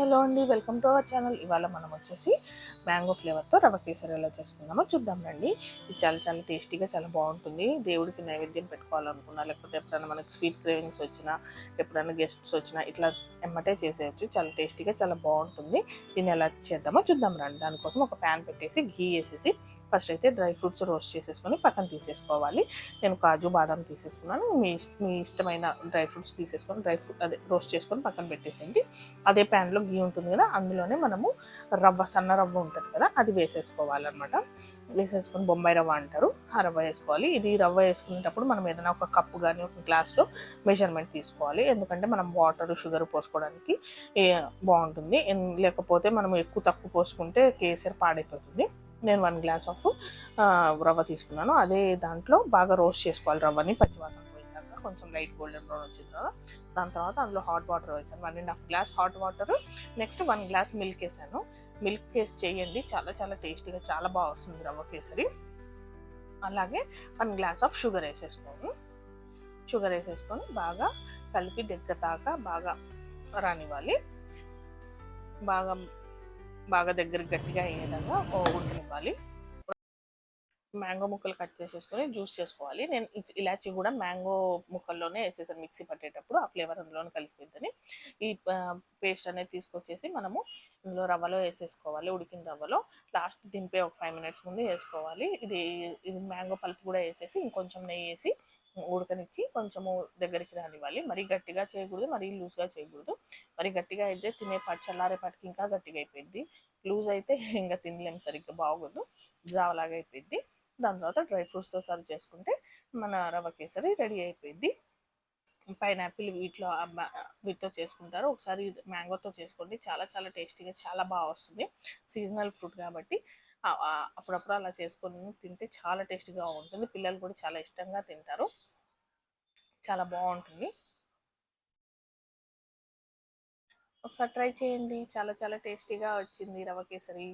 Hello అండి welcome to our channel. ఇవాళ మనం వచ్చేసి మ్యాంగో ఫ్లేవర్తో రవ కేసరి ఎలా చేసుకుందామో చూద్దాం రండి. ఇది చాలా చాలా టేస్టీగా చాలా బాగుంటుంది. దేవుడికి నైవేద్యం పెట్టుకోవాలనుకున్నా లేకపోతే ఎప్పుడైనా మనకి స్వీట్ క్రేవింగ్స్ వచ్చినా ఎప్పుడైనా గెస్ట్స్ వచ్చినా ఇట్లా ఎమ్మటే చేసేయచ్చు. చాలా టేస్టీగా చాలా బాగుంటుంది. దీన్ని ఎలా చేద్దామో చూద్దాం రండి. దానికోసం ఒక ప్యాన్ పెట్టేసి ఘీ వేసేసి ఫస్ట్ అయితే డ్రై ఫ్రూట్స్ రోస్ట్ చేసేసుకొని పక్కన తీసేసుకోవాలి. నేను కాజు బాదం తీసేసుకున్నాను. మీ మీ ఇష్టమైన డ్రై ఫ్రూట్స్ తీసేసుకొని డ్రై ఫ్రూట్ అదే రోస్ట్ చేసుకొని పక్కన పెట్టేసేయండి. అదే ప్యాన్లో గీ ఉంటుంది కదా అందులోనే మనము రవ్వ సన్న రవ్వ ఉంటుంది కదా అది వేసేసుకోవాలన్నమాట. వేసేసుకొని బొంబాయి రవ్వ అంటారు ఆ రవ్వ వేసుకోవాలి. ఇది రవ్వ వేసుకునేటప్పుడు మనం ఏదైనా ఒక కప్పు కానీ ఒక గ్లాస్లో మెజర్మెంట్ తీసుకోవాలి. ఎందుకంటే మనం వాటర్ షుగర్ పోసుకోవడానికి బాగుంటుంది. లేకపోతే మనం ఎక్కువ తక్కువ పోసుకుంటే కేసరి పాడైపోతుంది. నేను వన్ గ్లాస్ ఆఫ్ రవ్వ తీసుకున్నాను. అదే దాంట్లో బాగా రోస్ట్ చేసుకోవాలి రవ్వని పచ్చివాసన కొంచెం లైట్ గోల్డెన్ బ్రౌన్ వచ్చిన తర్వాత దాని తర్వాత అందులో హాట్ వాటర్ వేసాను. One and half glass hot water next one glass milk వేసాను. మిల్క్ కేస్ చేయండి చాలా చాలా టేస్టీగా చాలా బాగా వస్తుంది రవ్వ కేసరి. అలాగే వన్ గ్లాస్ ఆఫ్ షుగర్ వేసేసుకోను షుగర్ వేసేసుకొని బాగా కలిపి దగ్గర దాకా బాగా రానివ్వాలి. బాగా బాగా దగ్గర గట్టిగా అయ్యేలాగా ఉడికివ్వాలి మ్యాంగో ముక్కలు కట్ చేసేసుకొని జ్యూస్ చేసుకోవాలి. నేను ఇ- ఇలాచి కూడా మ్యాంగో ముక్కల్లోనే వేసేసాను మిక్సీ పట్టేటప్పుడు. ఆ ఫ్లేవర్ అందులోనే కలిసిపోద్దని ఈ పేస్ట్ అనేది తీసుకొచ్చేసి మనము ఇందులో రవ్వలో వేసేసుకోవాలి ఉడికిన రవ్వలో. లాస్ట్ దింపే ఒక ఫైవ్ మినిట్స్ ముందు వేసుకోవాలి. ఇది ఇది మ్యాంగో పల్పు కూడా వేసేసి ఇంకొంచెం నెయ్యి వేసి ఉడకనిచ్చి కొంచెము దగ్గరికి రానివ్వాలి. మరీ గట్టిగా చేయకూడదు మరీ లూజ్గా చేయకూడదు. మరి గట్టిగా అయితే తినే పాటు చల్లారేపాటికి ఇంకా గట్టిగా అయిపోయింది లూజ్ అయితే ఇంకా తినలేము సరిగ్గా బాగోదు. జావలాగా అయిపోయింది దాని తర్వాత డ్రై ఫ్రూట్స్తో సర్వ్ చేసుకుంటే మన రవ్వ కేసరి రెడీ అయిపోయింది. పైనాపిల్ వీటిలో వీటితో చేసుకుంటారు. ఒకసారి మ్యాంగోతో చేసుకోండి. చాలా చాలా టేస్టీగా చాలా బాగా వస్తుంది. సీజనల్ ఫ్రూట్ కాబట్టి అప్పుడప్పుడు అలా చేసుకొని తింటే చాలా టేస్టీగా ఉంటుంది. పిల్లలు కూడా చాలా ఇష్టంగా తింటారు. చాలా బాగుంటుంది. ఒకసారి ట్రై చేయండి. చాలా చాలా టేస్టీగా వచ్చింది రవ్వ కేసరి.